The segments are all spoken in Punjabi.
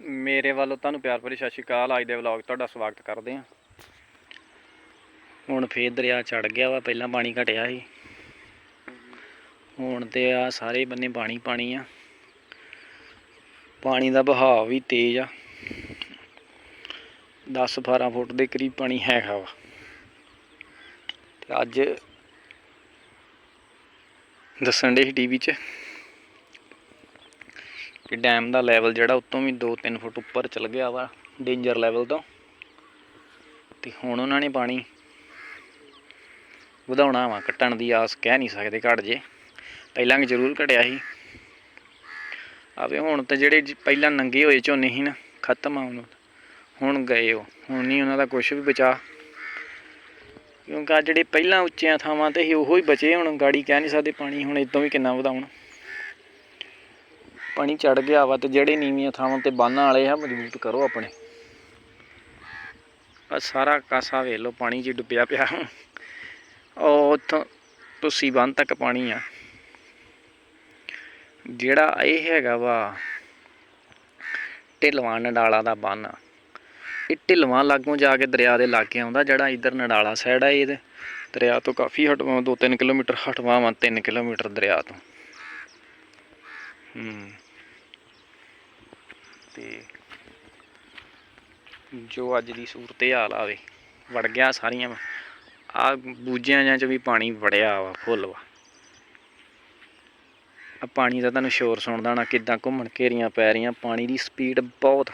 ਮੇਰੇ ਵੱਲੋਂ ਤੁਹਾਨੂੰ ਪਿਆਰ ਭਰੀ ਸਤਿ ਸ਼੍ਰੀ ਅਕਾਲ। ਅੱਜ ਦੇ ਵਲੌਗ ਤੁਹਾਡਾ ਸਵਾਗਤ ਕਰਦੇ ਹਾਂ। ਹੁਣ ਫੇਰ ਦਰਿਆ ਚੜ ਗਿਆ ਵਾ, ਪਹਿਲਾਂ ਪਾਣੀ ਘਟਿਆ ਸੀ। ਹੁਣ ਤੇ ਆ ਸਾਰੇ ਬੰਨੇ ਪਾਣੀ ਪਾਣੀ ਆ। ਪਾਣੀ ਦਾ ਵਹਾਅ ਵੀ ਤੇਜ਼ ਆ। 10 12 ਫੁੱਟ ਦੇ ਕਰੀਬ ਪਾਣੀ ਹੈਗਾ ਵਾ। ਤੇ ਅੱਜ ਦੱਸਣ ਦੇ ਟੀਵੀ 'ਚ ਕਿ ਡੈਮ ਦਾ ਲੈਵਲ ਜਿਹੜਾ ਉਤੋਂ ਵੀ 2-3 ਫੁੱਟ ਉੱਪਰ ਚਲ ਗਿਆ ਵਾ ਡੇਂਜਰ ਲੈਵਲ ਤੋਂ। ਤੇ ਹੁਣ ਉਹਨਾਂ ਨੇ ਪਾਣੀ ਵਧਾਉਣਾ ਵਾ ਘਟਣ ਦੀ ਆਸ ਕਹਿ ਨਹੀਂ ਸਕਦੇ ਘਟ ਜੇ। ਪਹਿਲਾਂ ਕਿ ਜ਼ਰੂਰ ਘਟਿਆ ਸੀ। ਆਵੇ ਹੁਣ ਤਾਂ ਜਿਹੜੇ ਪਹਿਲਾਂ ਨੰਗੇ ਹੋਏ ਝੋਨੇ ਸੀ ਨਾ, ਖਤਮ ਆ ਹੁਣ। ਹੁਣ ਗਏ ਉਹ, ਹੁਣ ਨਹੀਂ ਉਹਨਾਂ ਦਾ ਕੁਝ ਵੀ ਬਚਾ। ਕਿਉਂਕਿ ਆ ਜਿਹੜੇ ਪਹਿਲਾਂ ਉੱਚੀਆਂ ਥਾਵਾਂ ਤੇ ਸੀ, ਉਹੋ ਹੀ ਬਚੇ, ਹੁਣ ਗਾੜੀ ਕਹਿ ਨਹੀਂ ਸਕਦੇ ਪਾਣੀ ਹੁਣ ਇਦੋਂ ਵੀ ਕਿੰਨਾ ਵਧਾਉਣ। ਪਾਣੀ ਚੜ ਗਿਆ ਵਾ ਤੇ ਜਿਹੜੇ ਨੀਵੀਆਂ ਥਾਵਾਂ ਤੇ ਬੰਨ ਵਾਲੇ ਆ, ਮਜ਼ਬੂਤ ਕਰੋ ਆਪਣੇ। ਆ ਸਾਰਾ ਕਾਸਾ ਵੇਖ ਲਓ, ਪਾਣੀ 'ਚ ਡੁੱਬਿਆ ਪਿਆ। ਉਹ ਉੱਥੋਂ ਤੁਸੀਂ ਬੰਨ ਤੱਕ ਪਾਣੀ ਆ। ਜਿਹੜਾ ਇਹ ਹੈਗਾ ਵਾ, ਢਿਲਵਾਂ ਨਡਾਲਾ ਦਾ ਬੰਨ ਇਹ ਢਿਲਵਾਂ ਲਾਗੋਂ ਜਾ ਕੇ ਦਰਿਆ ਦੇ ਲਾਗੇ ਆਉਂਦਾ, ਜਿਹੜਾ ਇਧਰ ਨਡਾਲਾ ਸਾਈਡ ਆ ਇਹਦੇ। ਦਰਿਆ ਤੋਂ ਕਾਫੀ ਹਟਵਾ 2-3 ਕਿਲੋਮੀਟਰ ਹਟਵਾ ਵਾ 3 ਕਿਲੋਮੀਟਰ ਦਰਿਆ ਤੋਂ। ਹੂੰ। ਤੇ ਜੋ ਅੱਜ ਦੀ ਸੂਰਤ ਹਾਲ ਆਵੇ ਵੜ ਗਿਆ ਸਾਰੀਆਂ ਆ ਬੂਝਿਆਂ ਜਾਂ ਚ ਵੀ ਪਾਣੀ ਵੜਿਆ ਵਾ, ਫੁੱਲ ਵਾ। ਆ ਪਾਣੀ ਦਾ ਤੁਹਾਨੂੰ ਸ਼ੋਰ ਸੁਣਦਾ ਨਾ ਕਿਦਾਂ ਘੁੰਮਣ ਘੇਰੀਆਂ ਪੈ ਰਹੀਆਂ, ਪਾਣੀ ਦੀ ਸਪੀਡ ਬਹੁਤ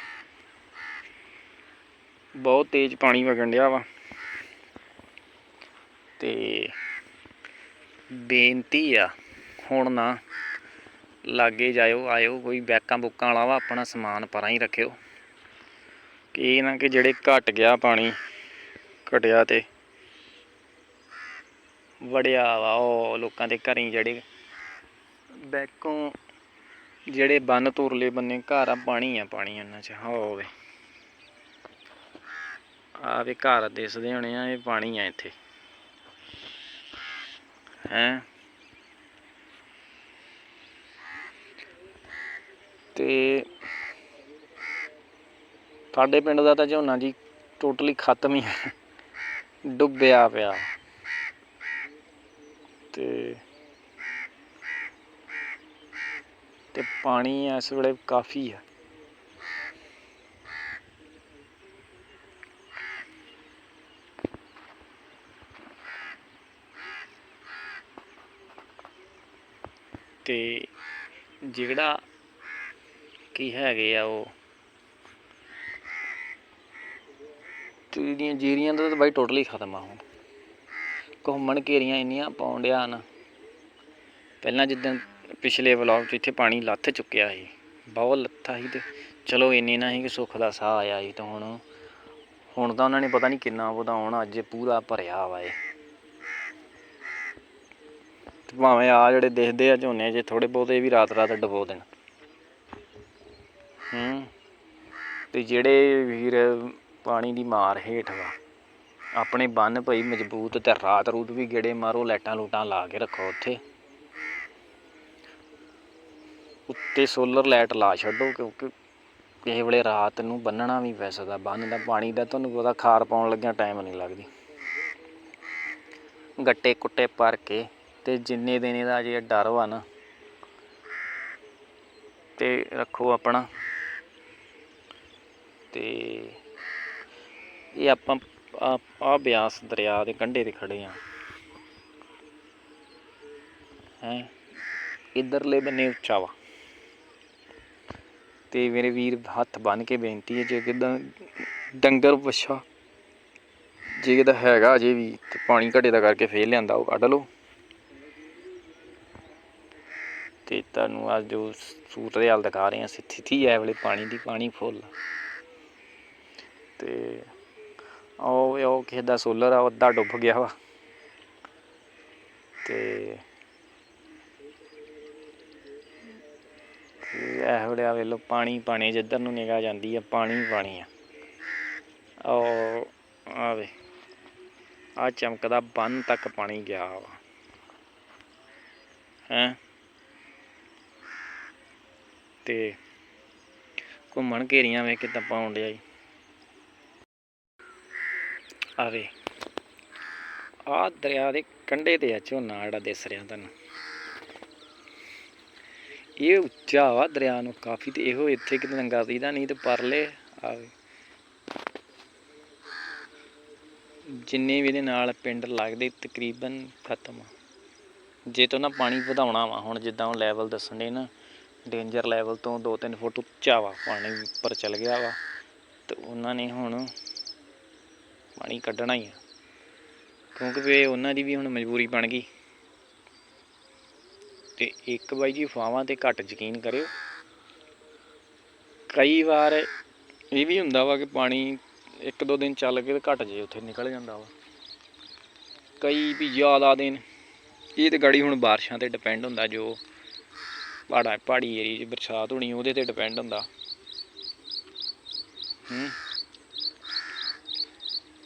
ਬਹੁਤ ਤੇਜ਼ ਪਾਣੀ ਵਗਣ ਡਿਆ ਵਾ। ਤੇ ਬੇਨਤੀ ਆ, ਹੁਣ ਨਾ ਲਾਗੇ ਜਾਇਓ, ਆਇਓ, ਕੋਈ ਬੈਕਾਂ ਬੁੱਕਾਂ ਵਾਲਾ ਵਾ, ਆਪਣਾ ਸਮਾਨ ਪਰਾਂ ਹੀ ਰੱਖਿਓ। ਕਿ ਨਾ ਕਿ ਜਿਹੜੇ ਘਟ ਗਿਆ ਪਾਣੀ, ਘਟਿਆ ਤੇ ਵੜਿਆ ਵਾ, ਉਹ ਲੋਕਾਂ ਦੇ ਘਰੀ ਜਿਹੜੇ ਬੈਕੋਂ ਜਿਹੜੇ ਬੰਨ ਤੁਰਲੇ ਬੰਨੇ ਘਰ ਆ, ਪਾਣੀ ਆ, ਪਾਣੀ ਉਹਨਾਂ ਚ ਹੋਵੇ ਆ ਵੀ ਘਰ ਦਿਸਦੇ ਹੋਣੇ ਆ, ਇਹ ਪਾਣੀ ਆ ਇੱਥੇ। ਹੈਂ? ਤੇ ਸਾਡੇ ਪਿੰਡ ਦਾ ਤਾਂ ਝੋਨਾ ਜੀ ਟੋਟਲੀ ਖਤਮ ਹੀ ਹੈ। ਡੁੱਬਿਆ ਪਿਆ। ਤੇ ਤੇ ਪਾਣੀ ਇਸ ਵੇਲੇ ਕਾਫੀ ਆ। ਤੇ ਜਿਹੜਾ ਕੀ ਹੈਗੇ ਆ ਉਹ? ਜਿਹੜੀਆਂ ਜੀਰੀਆਂ ਦਾ ਤਾਂ ਬਾਈ ਟੋਟਲੀ ਖਤਮ ਆ ਹੁਣ। ਘੁੰਮਣ ਘੇਰੀਆਂ ਇੰਨੀਆਂ ਪਾਉਣ ਡਿਆ ਨਾ। ਪਹਿਲਾਂ ਜਿੱਦਾਂ ਪਿਛਲੇ ਵਲੌਗ 'ਚ ਇੱਥੇ ਪਾਣੀ ਲੱਥ ਚੁੱਕਿਆ ਸੀ, ਬਹੁਤ ਲੱਥਾ ਸੀ ਤੇ ਚਲੋ ਇੰਨੀ ਨਾ ਸੀ ਕਿ ਸੁੱਖ ਦਾ ਸਾਹ ਆਇਆ ਸੀ ਤਾਂ ਹੁਣ ਹੁਣ ਤਾਂ ਉਹਨਾਂ ਨੇ ਪਤਾ ਨਹੀਂ ਕਿੰਨਾ ਵਧਾਉਣ, ਅੱਜ ਪੂਰਾ ਭਰਿਆ ਵਾ ਇਹ। ਭਾਵੇਂ ਆ ਜਿਹੜੇ ਦਿਖਦੇ ਆ ਝੋਨੇ ਜੇ ਥੋੜੇ ਬਹੁਤੇ ਵੀ ਰਾਤ ਰਾਤ ਡਬੋ ਦੇਣ। ਹੂੰ। ਤੇ ਜਿਹੜੇ ਵੀਰ ਪਾਣੀ ਦੀ ਮਾਰ ਹੇਠ ਵਾ, ਆਪਣੇ ਬੰਨ ਪਈ ਮਜ਼ਬੂਤ ਤੇ ਰਾਤ ਰੂਤ ਵੀ ਗੇੜੇ ਮਾਰੋ, ਲਾਈਟਾਂ ਲੂਟਾਂ ਲਾ ਕੇ ਰੱਖੋ ਉੱਥੇ। ਉੱਤੇ ਸੋਲਰ ਲਾਈਟ ਲਾ ਛੱਡੋ ਕਿਉਂਕਿ ਕਿਸੇ ਵੇਲੇ ਰਾਤ ਨੂੰ ਬੰਨਣਾ ਵੀ ਪੈ ਸਕਦਾ, ਬੰਨ ਦਾ ਪਾਣੀ ਦਾ ਤੁਹਾਨੂੰ ਪਤਾ ਖਾਰ ਪਾਉਣ ਲੱਗਿਆ ਟਾਈਮ ਨਹੀਂ ਲੱਗਦੀ। ਗੱਟੇ ਕੁੱਟੇ ਭਰ ਕੇ ਤੇ ਜਿੰਨੇ ਦਿਨ ਇਹਦਾ ਜੇ ਡਰ ਵਾ ਨਾ, ਤੇ ਰੱਖੋ ਆਪਣਾ। ਤੇ ਇਹ ਆਪਾਂ ਆ ਬਿਆਸ ਦਰਿਆ ਦੇ ਕੰਢੇ ਤੇ ਖੜੇ ਆ ਹੈ? ਇਧਰਲੇ ਬੰਨੇ ਉੱਚਾ ਵਾ। ਤੇ ਮੇਰੇ ਵੀਰ ਹੱਥ ਬੰਨ ਕੇ ਬੇਨਤੀ ਹੈ, ਜੇ ਕਿਦਾਂ ਡੰਗਰ ਵਛਾ, ਜੇ ਕਿਦਾ ਹੈਗਾ ਅਜੇ ਵੀ, ਤੇ ਪਾਣੀ ਘਟੇ ਦਾ ਕਰਕੇ ਫੇਰ ਲਿਆਂਦਾ, ਉਹ ਕੱਢ ਲਓ। ਤੇ ਤੁਹਾਨੂੰ ਅੱਜ ਜੋ ਸੂਰਤ ਦੇ ਹਾਲ ਦਿਖਾ ਰਹੇ ਹਾਂ ਸਥਿਤੀ ਹੈ ਵੇਲੇ ਪਾਣੀ ਦੀ ਪਾਣੀ ਫੁੱਲ। ਤੇ ਉਹ ਉਹ ਕਿਸੇ ਦਾ ਸੋਲਰ ਆ, ਉਹ ਅੱਧਾ ਡੁੱਬ ਗਿਆ ਵਾ। ਤੇ ਇਹ ਵੇਲੇ ਆ ਵੇਲੋ ਪਾਣੀ ਪਾਣੀ ਜਿੱਧਰ ਨੂੰ ਨਿਗਾਹ ਜਾਂਦੀ ਆ, ਪਾਣੀ ਪਾਣੀ ਆ। ਉਹ ਆਵੇ ਆ ਚਮਕਦਾ ਬੰਨ ਤੱਕ ਪਾਣੀ ਗਿਆ ਵਾ। ਹੈ? ਤੇ ਘੁੰਮਣ ਘੇਰੀਆਂ ਵੇ ਕਿੱਦਾਂ ਪਾਉਣ ਡਿਆ ਜੀ ਆਵੇ। ਆ ਦਰਿਆ ਦੇ ਕੰਢੇ ਤੇ ਆ ਝੋਨਾ ਜਿਹੜਾ ਦਿਸ ਰਿਹਾ ਤੁਹਾਨੂੰ। ਇਹ ਉੱਚਾ ਵਾ ਦਰਿਆ ਨੂੰ ਕਾਫੀ ਤੇ ਇਹੋ ਇੱਥੇ ਕਿਤੇ ਨੰਗਾ ਦੀਦਾ ਨਹੀਂ ਤੇ ਪਰਲੇ, ਆਵੇ। ਜਿੰਨੇ ਵੀ ਇਹਦੇ ਨਾਲ ਪਿੰਡ ਲੱਗਦੇ ਤਕਰੀਬਨ ਖਤਮ ਆ। ਜੇ ਤੋਂ ਨਾ ਪਾਣੀ ਵਧਾਉਣਾ ਵਾ, ਹੁਣ ਜਿੱਦਾਂ ਉਹ ਲੈਵਲ ਦੱਸਣ ਦੇ ਨਾ ਡੇਂਜਰ ਲੈਵਲ ਤੋਂ 2-3 ਫੁੱਟ ਉੱਚਾ ਵਾ, ਪਾਣੀ ਉੱਪਰ ਚਲ ਗਿਆ ਵਾ। ਤੇ ਉਹਨਾਂ ਨੇ ਹੁਣ ਪਾਣੀ ਕੱਢਣਾ ਹੀ ਆ। ਕਿਉਂਕਿ ਵੀ ਉਹਨਾਂ ਦੀ ਵੀ ਹੁਣ ਮਜਬੂਰੀ ਬਣ ਗਈ। ਤੇ ਇੱਕ ਬਾਈ ਜੀ ਫਾਵਾਂ ਤੇ ਘੱਟ ਯਕੀਨ ਕਰਿਓ। ਕਈ ਵਾਰ ਇਹ ਵੀ ਹੁੰਦਾ ਵਾ ਕਿ ਪਾਣੀ ਇੱਕ ਦੋ ਦਿਨ ਚੱਲ ਕੇ ਤੇ ਘਟ ਜੇ, ਉੱਥੇ ਨਿਕਲ ਜਾਂਦਾ ਵਾ। ਕਈ ਵੀ ਜ਼ਿਆਦਾ ਦਿਨ, ਇਹ ਤੇ ਗਾੜੀ ਹੁਣ ਬਾਰਿਸ਼ਾਂ ਤੇ ਡਿਪੈਂਡ ਹੁੰਦਾ, ਜੋ ਪਹਾੜਾ ਪਹਾੜੀ ਏਰੀਏ 'ਚ ਬਰਸਾਤ ਹੋਣੀ, ਉਹਦੇ ਤੇ ਡਿਪੈਂਡ ਹੁੰਦਾ। ਹੂੰ।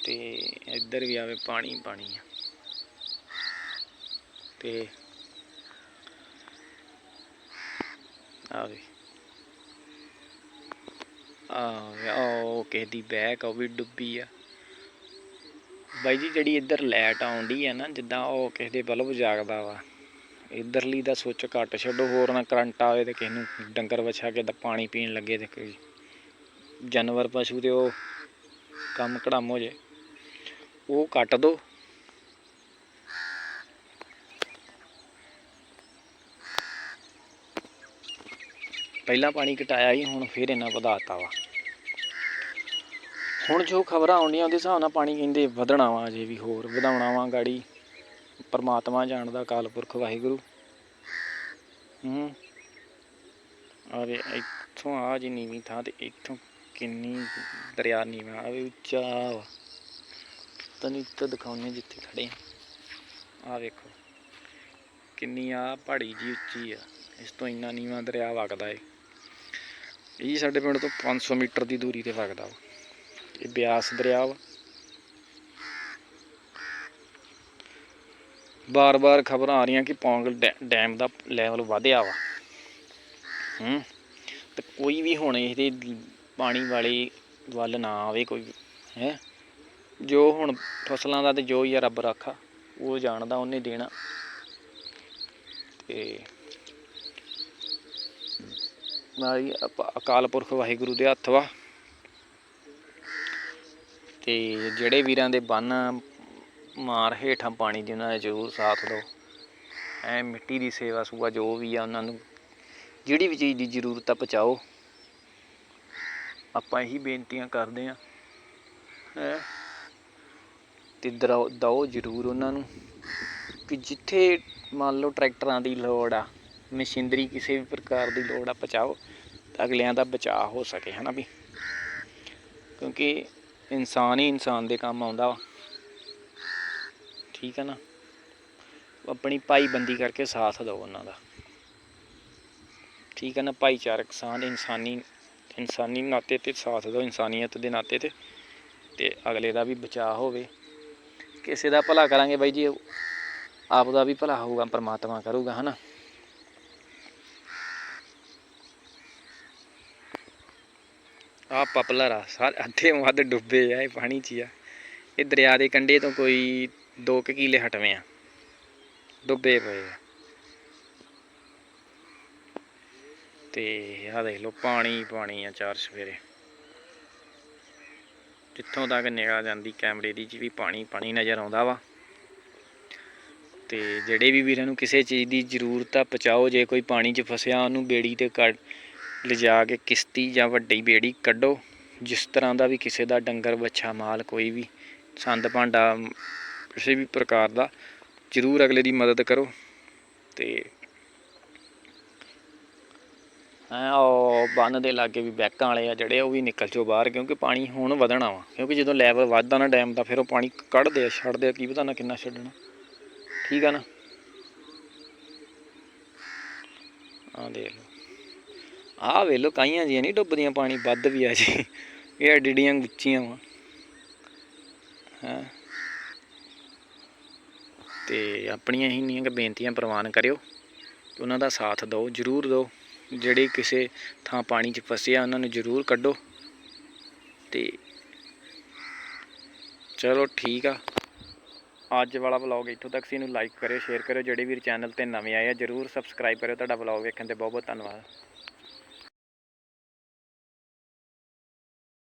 ਤੇ ਇੱਧਰ ਵੀ ਆਵੇ ਪਾਣੀ ਪਾਣੀ ਆ। ਤੇ ਆਵੇ। ਆ ਉਹ ਕਿਸੇ ਦੀ ਬੈਕ ਉਹ ਵੀ ਡੁੱਬੀ ਆ। ਬਾਈ ਜੀ, ਜਿਹੜੀ ਇੱਧਰ ਲਾਈਟ ਆਉਂਦੀ ਆ ਨਾ, ਜਿੱਦਾਂ ਉਹ ਕਿਸੇ ਦੇ ਬਲਬ ਜਾਗਦਾ ਵਾ, ਇੱਧਰਲੀ ਦਾ ਸੁੱਚ ਘੱਟ ਛੱਡੋ, ਹੋਰ ਨਾ ਕਰੰਟ ਆਵੇ ਤੇ ਕਿਸੇ ਨੂੰ ਡੰਗਰ ਵਛਾ ਕੇ ਤਾਂ ਪਾਣੀ ਪੀਣ ਲੱਗੇ ਤੇ ਕੋਈ ਜਾਨਵਰ, ਪਸ਼ੂ ਤੇ ਉਹ ਕੰਮ ਕੜਾਮ ਹੋ ਜੇ। ਉਹ ਕੱਟ ਦੋ। ਪਹਿਲਾਂ ਪਾਣੀ ਘਟਾਇਆ ਸੀ, ਹੁਣ ਫਿਰ ਇਹਨਾਂ ਵਧਾਤਾ ਵਾ। ਹੁਣ ਜੋ ਖਬਰਾਂ ਆਉਂਦੀਆਂ, ਉਹਦੇ ਹਿਸਾਬ ਨਾਲ ਪਾਣੀ ਕਹਿੰਦੇ ਵਧਣਾ ਵਾ ਅਜੇ ਵੀ ਹੋਰ ਵਧਾਉਣਾ ਵਾ ਗਾੜੀ। ਪਰਮਾਤਮਾ ਜਾਣਦਾ, ਅਕਾਲ ਪੁਰਖ, ਵਾਹਿਗੁਰੂ। ਹੂੰ। ਅਰੇ ਇੱਥੋਂ ਆ ਜੀ ਨੀਵੀਂ ਥਾਂ ਤੇ, ਇੱਥੋਂ ਕਿੰਨੀ ਦਰਿਆ ਨੀਵਾਂ ਆ ਉੱਚਾ ਵਾ। ਤੁਹਾਨੂੰ ਇੱਥੇ ਦਿਖਾਉਣੇ ਜਿੱਥੇ ਖੜੇ ਆ ਆਹ ਵੇਖੋ, ਕਿੰਨੀ ਆ ਪਹਾੜੀ ਜੀ ਉੱਚੀ ਆ। ਇਸ ਤੋਂ ਇੰਨਾ ਨੀਵਾਂ ਦਰਿਆ ਵਗਦਾ ਏ। ਇਹ ਸਾਡੇ ਪਿੰਡ ਤੋਂ 500 ਮੀਟਰ ਦੀ ਦੂਰੀ ਤੇ ਵਗਦਾ ਵਾ। ਇਹ ਬਿਆਸ ਦਰਿਆ ਵਾ। ਬਾਰ-ਬਾਰ ਖਬਰਾਂ ਆ ਰਹੀਆਂ ਕਿ ਪੌਂਗਲ ਡੈ- ਡੈਮ ਦਾ ਲੈਵਲ ਵਧਿਆ ਵਾ। ਹੂੰ, ਤੇ ਕੋਈ ਵੀ ਹੁਣ ਇਹਦੇ ਪਾਣੀ ਵਾਲੇ ਵੱਲ ਨਾ ਆਵੇ ਕੋਈ, ਹੈ। ਜੋ ਹੁਣ ਫਸਲਾਂ ਦਾ ਤੇ ਜੋ ਹੀ ਆ ਰੱਬ ਰਾਖਾ, ਉਹ ਜਾਣਦਾ, ਉਹਨੇ ਦੇਣਾ। ਤੇ ਨਾਲ ਅਕਾਲ ਪੁਰਖ ਵਾਹਿਗੁਰੂ ਦੇ ਹੱਥ ਵਾ। ਤੇ ਜਿਹੜੇ ਵੀਰਾਂ ਦੇ ਬੰਨ ਮਾਰ ਹੇਠਾਂ ਪਾਣੀ ਦੀ ਉਹਨਾਂ ਨੇ ਜ਼ਰੂਰ ਸਾਥ ਦਿਓ। ਐ ਮਿੱਟੀ ਦੀ ਸੇਵਾ ਸੂਆ ਜੋ ਵੀ ਆ ਉਹਨਾਂ ਨੂੰ, ਜਿਹੜੀ ਵੀ ਚੀਜ਼ ਦੀ ਜ਼ਰੂਰਤ ਆ ਪਹੁੰਚਾਓ। ਆਪਾਂ ਇਹੀ ਬੇਨਤੀਆਂ ਕਰਦੇ ਆ। ਹੈ? ਤੇ ਦਰਾਓ- ਦਓ ਜ਼ਰੂਰ ਉਹਨਾਂ ਨੂੰ ਕਿ ਜਿੱਥੇ ਮੰਨ ਲਓ ਟਰੈਕਟਰਾਂ ਦੀ ਲੋੜ ਆ, ਮਸ਼ੀਨਰੀ ਕਿਸੇ ਵੀ ਪ੍ਰਕਾਰ ਦੀ ਲੋੜ ਆ ਪਹੁੰਚਾਓ ਤਾਂ ਅਗਲਿਆਂ ਦਾ ਬਚਾਅ ਹੋ ਸਕੇ, ਹਨਾ ਵੀ? ਕਿਉਂਕਿ ਇਨਸਾਨ ਹੀ ਇਨਸਾਨ ਦੇ ਕੰਮ ਆਉਂਦਾ ਵਾ। ਠੀਕ ਹੈ ਨਾ? ਆਪਣੀ ਭਾਈਬੰਦੀ ਕਰਕੇ ਸਾਥ ਦਿਓ ਉਹਨਾਂ ਦਾ। ਠੀਕ ਹੈ ਨਾ? ਭਾਈਚਾਰਕ ਸਾਂਝ ਇਨਸਾਨੀ ਇਨਸਾਨੀ ਨਾਤੇ ਤੇ ਸਾਥ ਦਿਓ, ਇਨਸਾਨੀਅਤ ਦੇ ਨਾਤੇ ਤੇ ਤੇ ਅਗਲੇ ਦਾ ਵੀ ਬਚਾਅ ਹੋਵੇ। ਕਿਸੇ ਦਾ ਭਲਾ ਕਰਾਂਗੇ ਬਾਈ ਜੀ, ਆਪ ਦਾ ਵੀ ਭਲਾ ਹੋਊਗਾ, ਪਰਮਾਤਮਾ ਕਰੂਗਾ, ਹਨਾ? ਆ ਪਪਲਰ ਆ ਸਾਰੇ ਅੱਧੇ ਵੱਧ ਡੁੱਬੇ ਆ, ਇਹ ਪਾਣੀ 'ਚ ਹੀ ਆ। ਇਹ ਦਰਿਆ ਦੇ ਕੰਢੇ ਤੋਂ ਕੋਈ 2 ਕਿਲੇ ਹਟਵੇਂ ਆ। ਡੁੱਬੇ ਪਏ ਆ। ਤੇ ਆ ਦੇਖ ਲਓ ਪਾਣੀ ਪਾਣੀ ਆ ਚਾਰ ਸਵੇਰੇ। ਜਿੱਥੋਂ ਤੱਕ ਨਿਗਾਹ ਜਾਂਦੀ ਕੈਮਰੇ ਦੀ ਚ ਵੀ ਪਾਣੀ ਪਾਣੀ ਨਜ਼ਰ ਆਉਂਦਾ ਵਾ। ਤੇ ਜਿਹੜੇ ਵੀ ਵੀਰਾਂ ਨੂੰ ਕਿਸੇ ਚੀਜ਼ ਦੀ ਜ਼ਰੂਰਤ ਆ, ਪਹੁੰਚਾਓ। ਜੇ ਕੋਈ ਪਾਣੀ 'ਚ ਫਸਿਆ, ਉਹਨੂੰ ਬੇੜੀ ਤੇ ਕੱਢ, ਲਿਜਾ ਕੇ ਕਿਸ਼ਤੀ ਜਾਂ ਵੱਡੀ ਬੇੜੀ ਕੱਢੋ। ਜਿਸ ਤਰ੍ਹਾਂ ਦਾ ਵੀ ਕਿਸੇ ਦਾ ਡੰਗਰ, ਵੱਛਾ, ਮਾਲ ਕੋਈ ਵੀ ਸੰਦ, ਭਾਂਡਾ, ਕਿਸੇ ਵੀ ਪ੍ਰਕਾਰ ਦਾ, ਜ਼ਰੂਰ ਅਗਲੇ ਦੀ ਮਦਦ ਕਰੋ। ਤੇ ਹਾਂ, ਉਹ ਬੰਨ ਦੇ ਲਾਗੇ ਵੀ ਬੈਕਾਂ ਵਾਲੇ ਆ ਜਿਹੜੇ, ਉਹ ਵੀ ਨਿਕਲ ਚੋ ਬਾਹਰ, ਕਿਉਂਕਿ ਪਾਣੀ ਹੁਣ ਵਧਣਾ ਵਾ। ਕਿਉਂਕਿ ਜਦੋਂ ਲੈਵਲ ਵੱਧਦਾ ਨਾ ਡੈਮ ਦਾ ਫਿਰ ਉਹ ਪਾਣੀ ਕੱਢਦੇ ਆ, ਛੱਡਦੇ ਆ, ਕੀ ਪਤਾ ਨਾ ਕਿੰਨਾ ਛੱਡਣਾ। ਠੀਕ ਆ ਨਾ? ਆ ਦੇਖ ਲਓ। ਆਹ ਵੇਖ ਲਓ, ਕਾਈਆਂ ਜੀਆਂ ਨਹੀਂ ਡੁੱਬਦੀਆਂ ਪਾਣੀ, ਵੱਧ ਵੀ ਆ ਜੀ। ਇਹ ਡਿਡੀਆਂ ਗੁੱਚੀਆਂ ਵਾ। ਹਾਂ? ਤੇ ਆਪਣੀਆਂ ਹੀ ਨਹੀਂ ਬੇਨਤੀਆਂ ਪ੍ਰਵਾਨ ਕਰਿਓ ਉਹਨਾਂ ਦਾ ਸਾਥ ਦਿਓ, ਜਰੂਰ ਦਿਓ। ਜਿਹੜੇ ਕਿਸੇ ਥਾਂ ਪਾਣੀ 'ਚ ਫਸੇ ਆ, ਉਹਨਾਂ ਨੂੰ ਜ਼ਰੂਰ ਕੱਢੋ। ਤੇ ਚਲੋ ਠੀਕ ਆ। ਅੱਜ ਵਾਲਾ ਵਲੌਗ ਇੱਥੋਂ ਤੱਕ ਸੀ, ਇਹਨੂੰ ਲਾਈਕ ਕਰਿਓ ਸ਼ੇਅਰ ਕਰਿਓ। ਜਿਹੜੇ ਵੀਰ ਚੈਨਲ ਤੇ ਨਵੇਂ ਆਏ ਆ, ਜਰੂਰ ਸਬਸਕ੍ਰਾਈਬ ਕਰਿਓ। ਤੁਹਾਡਾ ਵਲੌਗ ਵੇਖਣ ਤੇ ਬਹੁਤ ਬਹੁਤ ਧੰਨਵਾਦ।